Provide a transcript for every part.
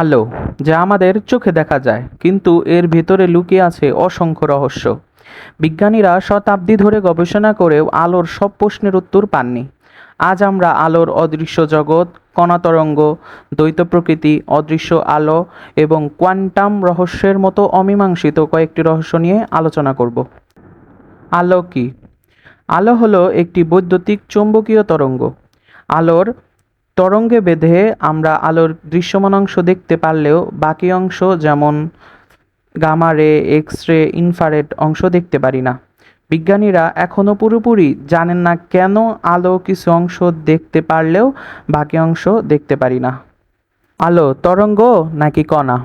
আলো, যা আমাদের চোখে দেখা যায়, কিন্তু এর ভেতরে লুকিয়ে আছে অসংখ্য রহস্য। বিজ্ঞানীরা শতাব্দী ধরে গবেষণা করেও আলোর সব প্রশ্নের উত্তর পাননি। আজ আমরা আলোর অদৃশ্য জগৎ কণা তরঙ্গ দ্বৈত প্রকৃতি, অদৃশ্য আলো এবং কোয়ান্টাম রহস্যের মতো অমীমাংসিত কয়েকটি রহস্য নিয়ে আলোচনা করব। আলো কি? আলো হলো একটি বৈদ্যুতিক চৌম্বকীয় তরঙ্গ। আলোর তরঙ্গে বেঁধে আমরা আলোর দৃশ্যমান অংশ দেখতে পারলেও বাকি অংশ যেমন গামা রে, এক্স রে, ইনফ্রারেড অংশ দেখতে পারি না। বিজ্ঞানীরা এখনও পুরোপুরি জানেন না কেন আলো কিছু অংশ দেখতে পারলেও বাকি অংশ দেখতে পারি না। আলো তরঙ্গ নাকি কণা?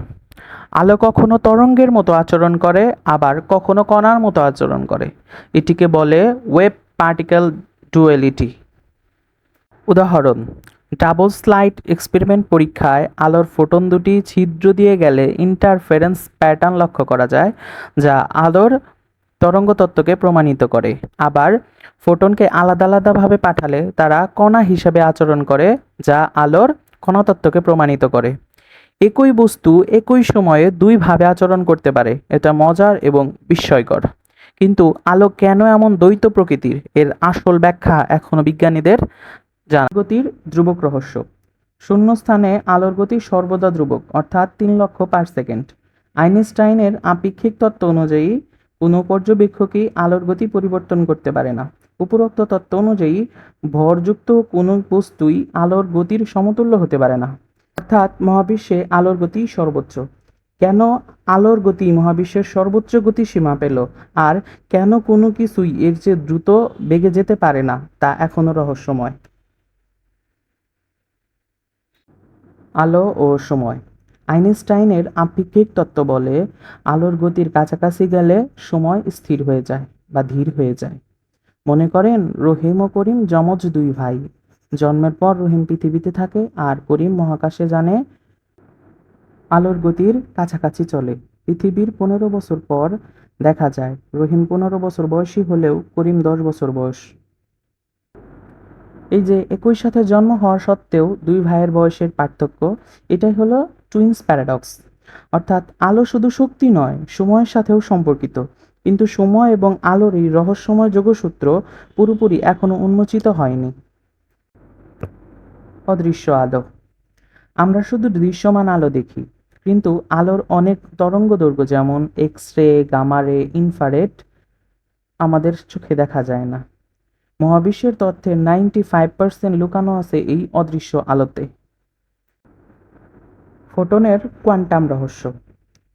আলো কখনো তরঙ্গের মতো আচরণ করে, আবার কখনো কণার মতো আচরণ করে। এটিকে বলে ওয়েব পার্টিকেল ডুয়েলিটি। উদাহরণ ডাবল স্লাইড এক্সপেরিমেন্ট পরীক্ষায় আলোর ফোটন দুটি ছিদ্র দিয়ে গেলে ইন্টারফেরেন্স প্যাটার্ন লক্ষ্য করা যায়, যা আলোর তরঙ্গ তত্ত্বকে প্রমাণিত করে। আবার ফোটনকে আলাদা আলাদাভাবে পাঠালে তারা কণা হিসেবে আচরণ করে, যা আলোর কণাতত্ত্বকে প্রমাণিত করে। একই বস্তু একই সময়ে দুইভাবে আচরণ করতে পারে, এটা মজার এবং বিস্ময়কর। কিন্তু আলো কেন এমন দ্বৈত প্রকৃতির? এর আসল ব্যাখ্যা এখনও বিজ্ঞানীদের জানা। গতির ধ্রুবক রহস্য। শূন্যস্থানে আলোর গতি সর্বদা ধ্রুবক, অর্থাৎ তিন লক্ষ পার সেকেন্ড। আইনস্টাইনের আপেক্ষিক তত্ত্ব অনুযায়ী কোনো পর্যবেক্ষকই আলোর গতি পরিবর্তন করতে পারে না। উপরোক্ত তত্ত্ব অনুযায়ী ভরযুক্ত কোনো বস্তুই আলোর গতির সমতুল্য হতে পারে না। অর্থাৎ মহাবিশ্বে আলোর গতি সর্বোচ্চ। কেন আলোর গতি মহাবিশ্বের সর্বোচ্চ গতি সীমা পেল? আর কেন কোনো কিছুই এর চেয়ে দ্রুত বেগে যেতে পারে না, তা এখনও রহস্যময়। আলো ও সময়। আইনস্টাইনের আপেক্ষিক তত্ত্ব বলে, আলোর গতির কাছাকাছি গেলে সময় স্থির হয়ে যায় বা ধীর হয়ে যায়। মনে করেন, রহিম ও করিম যমজ দুই ভাই। জন্মের পর রহিম পৃথিবীতে থাকে আর করিম মহাকাশে জানে, আলোর গতির কাছাকাছি চলে। পৃথিবীর পনেরো বছর পর দেখা যায়, রহিম পনেরো বছর বয়সী হলেও করিম দশ বছর বয়স। এই যে একই সাথে জন্ম হওয়া সত্ত্বেও দুই ভাইয়ের বয়সের পার্থক্য, এটাই হলো টুইন্স প্যারাডক্স অর্থাৎ আলো শুধু শক্তি নয়, সময়ের সাথেও সম্পর্কিত। কিন্তু সময় এবং আলোর এই রহস্যময় যোগসূত্র পুরোপুরি এখনও উন্মোচিত হয়নি। অদৃশ্য আলো। আমরা শুধু দৃশ্যমান আলো দেখি, কিন্তু আলোর অনেক তরঙ্গ দৈর্ঘ্য যেমন এক্স রে গামারে ইনফারেট আমাদের চোখে দেখা যায় না। মহাবিশ্বের তথ্যের নাইনটি ফাইভ পার্সেন্ট লুকানো আছে এই অদৃশ্য আলোতে। ফোটনের কোয়ান্টাম রহস্য।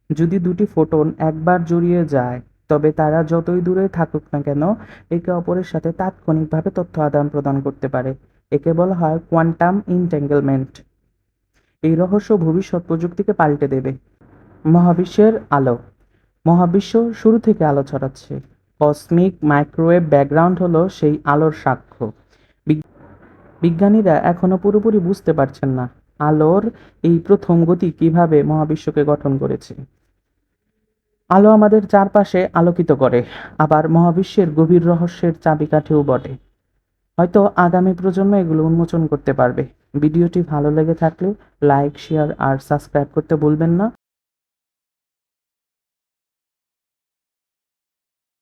যদি দুটি ফোটন একবার জড়িয়ে যায়, তবে তারা যতই দূরে থাকুক না কেন, একে অপরের সাথে তাৎক্ষণিকভাবে তথ্য আদান প্রদান করতে পারে, একে বলা হয় কোয়ান্টাম ইনটেঙ্গেলমেন্ট এই রহস্য ভবিষ্যৎ প্রযুক্তিকে পাল্টে দেবে। মহাবিশ্বের আলো। মহাবিশ্ব শুরু থেকে আলো ছড়াচ্ছে। কসমিক মাইক্রোওয়েভ ব্যাকগ্রাউন্ড হলো সেই আলোর সাক্ষ্য। বিজ্ঞানীরা এখনও পুরোপুরি বুঝতে পারছেন না আলোর এই প্রথম গতি কীভাবে মহাবিশ্বকে গঠন করেছে। আলো আমাদের চারপাশে আলোকিত করে, আবার মহাবিশ্বের গভীর রহস্যের চাবিকাঠিও বটে। হয়তো আগামী প্রজন্ম এগুলো উন্মোচন করতে পারবে। ভিডিওটি ভালো লেগে থাকলে লাইক, শেয়ার আর সাবস্ক্রাইব করতে ভুলবেন না।